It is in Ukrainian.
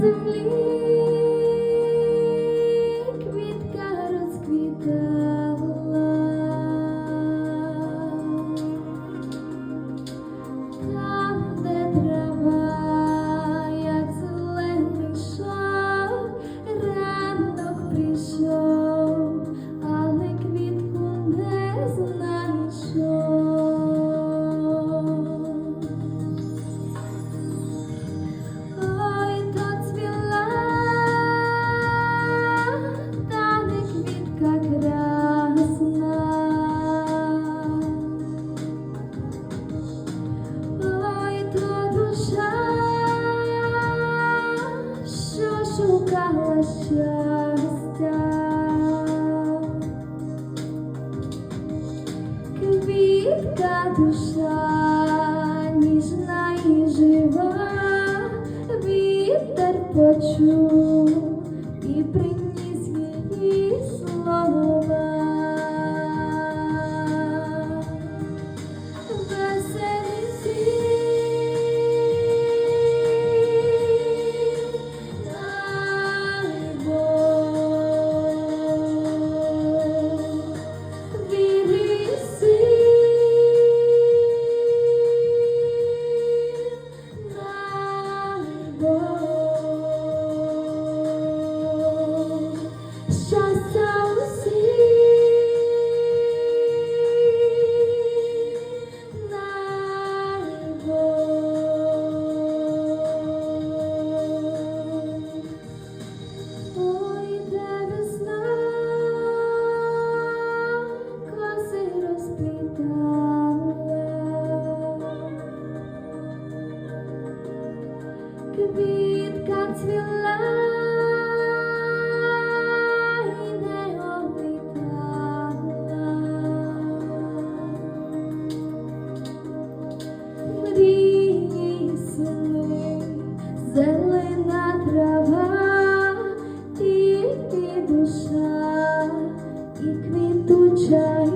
doesn't leave. шукала щастя, квітка душа, ніжна і жива, вітер почув. квітка цвіла і не облітала. Мрії сини, зелена трава, тільки душа і квітуча.